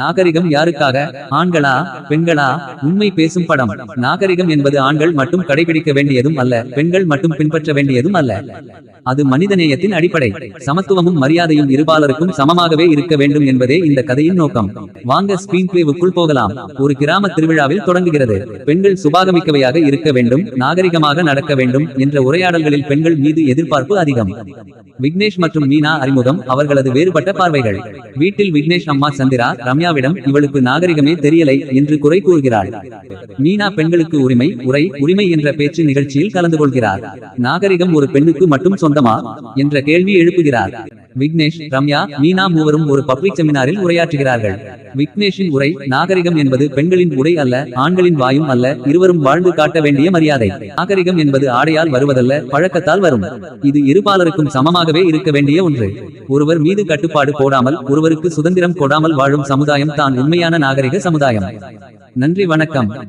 நாகரிகம் யாருக்காக? ஆண்களா? பெண்களா? உண்மை பேசும் படம். நாகரிகம் என்பது ஆண்கள் மட்டும் கடைபிடிக்க வேண்டியதும் அல்ல பெண்கள் மட்டும் பின்பற்ற வேண்டியதும் அல்ல. அது மனிதநேயத்தின் அடிப்படை. சமத்துவமும் மரியாதையும் இருபாலருக்கும் சமமாகவே இருக்க வேண்டும் என்பதே இந்த கதையின் நோக்கம். வாங்க ஸ்கிரீன் பிளேவுக்குள் போகலாம். ஒரு கிராம திருவிழாவில் தொடங்குகிறது. பெண்கள் சுபாகமிக்கவையாக இருக்க வேண்டும் நாகரிகமாக நடக்க வேண்டும் என்ற உரையாடல்களில் பெண்கள் மீது எதிர்பார்ப்பு அதிகம். விக்னேஷ் மற்றும் மீனா அறிமுகம் அவர்களது வேறுபட்ட பார்வைகள். வீட்டில் விக்னேஷ் அம்மா சந்திரா ரம்யா ரம்யாவிடம் இவளுக்கு நாகரிகமே தெரியலை என்று குறை கூறுகிறாள். மீனா பெண்களுக்கு உரிமை உரை உரிமை என்ற பேச்சு நிகழ்ச்சியில் கலந்து கொள்கிறார். நாகரிகம் ஒரு பெண்ணுக்கு மட்டும் சொந்தமா? என்ற கேள்வி எழுப்புகிறார். விக்னேஷ் ரம்யா மீனா மூவரும் ஒரு பப்ளிக் செமினாரில் உரையாற்றுகிறார்கள். விக்னேஷின் உரை நாகரிகம் என்பது பெண்களின் உடை அல்ல ஆண்களின் வாயும் அல்ல இருவரும் வாழ்ந்து காட்ட வேண்டிய மரியாதை. நாகரிகம் என்பது ஆடையால் வருவதல்ல பழக்கத்தால் வரும். இது இருபாலருக்கும் சமமாகவே இருக்க வேண்டிய ஒன்று. ஒருவர் மீது கட்டுப்பாடு போடாமல் ஒருவருக்கு சுதந்திரம் கொடாமல் வாழும் சமுதாயம் தான் உண்மையான நாகரிக சமுதாயம். நன்றி வணக்கம்.